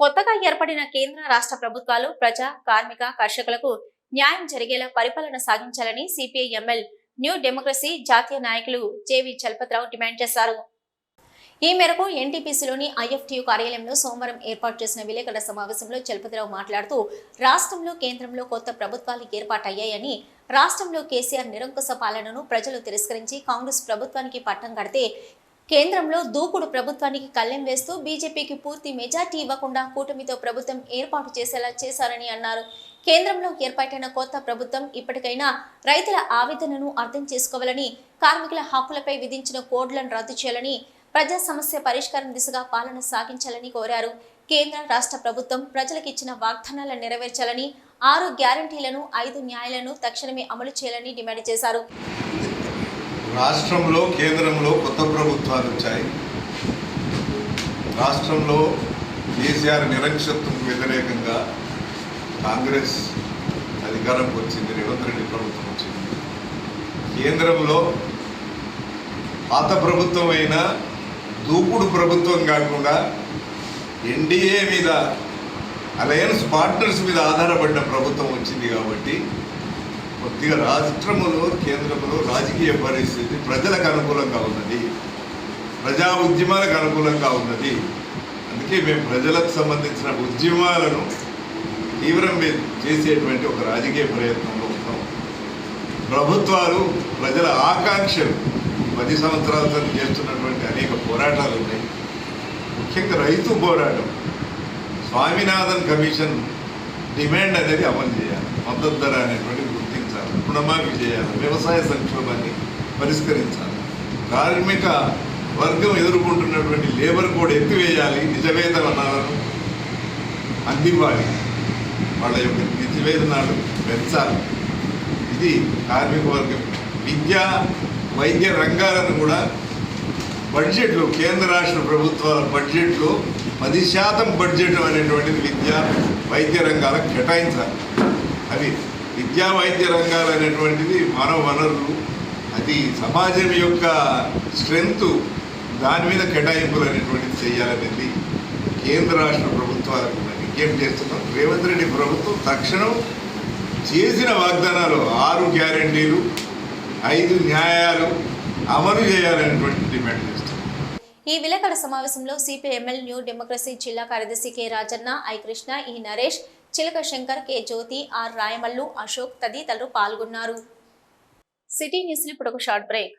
కొత్తగా ఏర్పడిన కేంద్ర రాష్ట్ర ప్రభుత్వాలు ప్రజా కార్మిక కర్షకులకు న్యాయం జరిగేలా పరిపాలన సాగించాలని సిపిఐ ఎంఎల్ న్యూ డెమోక్రసీ జాతీయ నాయకులు జేవి చలపతిరావు డిమాండ్ చేశారు. ఈ మేరకు ఎన్టీపీసీలోని ఐఎఫ్టీయూ కార్యాలయంలో సోమవారం ఏర్పాటు చేసిన విలేకరుల సమావేశంలో చలపతిరావు మాట్లాడుతూ రాష్ట్రంలో కేంద్రంలో కొత్త ప్రభుత్వాలు ఏర్పాటయ్యాయని రాష్ట్రంలో కేసీఆర్ నిరంకుశ పాలనను ప్రజలు తిరస్కరించి కాంగ్రెస్ ప్రభుత్వానికి పట్టం కడితే కేంద్రంలో దూకుడు ప్రభుత్వానికి కళ్ళెం వేస్తూ బీజేపీకి పూర్తి మెజార్టీ ఇవ్వకుండా కూటమితో ప్రభుత్వం ఏర్పాటు చేసేలా చేశారని అన్నారు. కేంద్రంలో ఏర్పాటైన కొత్త ప్రభుత్వం ఇప్పటికైనా రైతుల ఆవేదనను అర్థం చేసుకోవాలని కార్మికుల హక్కులపై విధించిన కోడ్లను రద్దు చేయాలని ప్రజా సమస్య పరిష్కారం దిశగా పాలన సాగించాలని కోరారు. కేంద్ర రాష్ట్ర ప్రభుత్వం ప్రజలకు ఇచ్చిన వాగ్దానాలను నెరవేర్చాలని ఆరు గ్యారంటీలను ఐదు న్యాయాలను తక్షణమే అమలు చేయాలని డిమాండ్ చేశారు. రాష్ట్రంలో కేంద్రంలో కొత్త ప్రభుత్వాలు వచ్చాయి. రాష్ట్రంలో కేసీఆర్ నిరంకుశత్వంకు వ్యతిరేకంగా కాంగ్రెస్ అధికారంకి వచ్చింది రేవంత్ రెడ్డి ప్రభుత్వం వచ్చింది. కేంద్రంలో పాత ప్రభుత్వం అయినా దూకుడు ప్రభుత్వం కాకుండా ఎన్డీఏ మీద అలయన్స్ పార్ట్నర్స్ మీద ఆధారపడిన ప్రభుత్వం వచ్చింది కాబట్టి కొద్దిగా రాష్ట్రములో కేంద్రములో రాజకీయ పరిస్థితి ప్రజలకు అనుకూలంగా ఉన్నది. ప్రజా ఉద్యమాలకు అనుకూలంగా ఉన్నది. అందుకే మేము ప్రజలకు సంబంధించిన ఉద్యమాలను తీవ్రం చేసేటువంటి ఒక రాజకీయ ప్రయత్నంలో ఉన్నాం. ప్రభుత్వాలు ప్రజల ఆకాంక్షలు పది సంవత్సరాలతో చేస్తున్నటువంటి అనేక పోరాటాలు ఉన్నాయి. ముఖ్యంగా రైతు పోరాటం. స్వామినాథన్ కమిషన్ డిమాండ్ అనేది అమలు చేయాలి. మద్దతు ధర అనేటువంటి రుణమాఫీ చేయాలి వ్యవసాయ సంక్షోభాన్ని పరిష్కరించాలి. కార్మిక వర్గం ఎదుర్కొంటున్నటువంటి లేబర్ కోడ్ ఎత్తివేయాలి నిజవేతనాలను అందివ్వాలి. వాళ్ళ యొక్క నిజవేతనాలు పెంచాలి. ఇది కార్మిక వర్గం. విద్య వైద్య రంగాలను కూడా బడ్జెట్లో కేంద్ర రాష్ట్ర ప్రభుత్వాల బడ్జెట్లో పది శాతం బడ్జెట్ అనేటువంటిది విద్య వైద్య రంగాలకు కేటాయించాలి. అవి విద్యా వైద్య రంగాలు అనేటువంటిది మరో వనరులు అది సమాజం యొక్క స్ట్రెంగ్త్ దాని మీద కేటాయింపులు అనేటువంటిది చేయాలనేది కేంద్ర రాష్ట్ర ప్రభుత్వాలకు విజ్ఞప్తి చేస్తున్నాం. రేవంత్ రెడ్డి ప్రభుత్వం తక్షణం చేసిన వాగ్దానాలు ఆరు గ్యారంటీలు ఐదు న్యాయాలు అమలు చేయాలనేటువంటి డిమాండ్ చేస్తున్నాం. ఈ విలేకరుల సమావేశంలో సిపిఎంఎల్ న్యూ డెమోక్రసీ జిల్లా కార్యదర్శి K Rajanna I Krishna E Naresh Chilaka Shankar K. Jyothi R. Rayamallu Ashok తదితరులు పాల్గొన్నారు. సిటీ న్యూస్ ఇప్పుడు ఒక షార్ట్ బ్రేక్.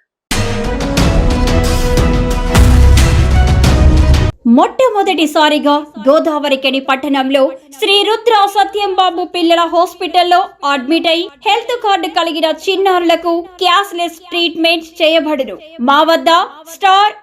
మొట్టమొదటిసారిగా గోదావరికని పట్టణంలో శ్రీ రుద్ర సత్యం బాబు పిల్లల హాస్పిటల్లో అడ్మిట్ అయి హెల్త్ కార్డు కలిగిన చిన్నారులకు క్యాష్ లెస్ ట్రీట్మెంట్ చేయబడును. మా వద్ద Star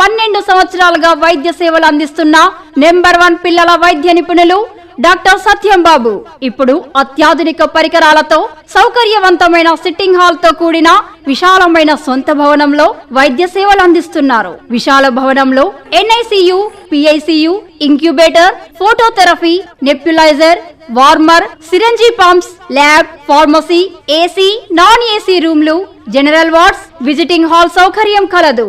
పన్నెండు సంవత్సరాలుగా వైద్య సేవలు అందిస్తున్న నెంబర్ వన్ పిల్లల వైద్య నిపుణులు డాక్టర్ సత్యం బాబు. ఇప్పుడు అత్యాధునిక పరికరాలతో సౌకర్యవంతమైన సిట్టింగ్ హాల్తో కూడిన విశాలమైన సొంత భవనంలో వైద్య సేవలు అందిస్తున్నారు. విశాల భవనంలో NICU PICU incubator phototherapy nebulizer warmer syringe pumps lab pharmacy AC non AC రూమ్లు జనరల్ వార్డ్స్ విజిటింగ్ హాల్ సౌకర్యం కలదు.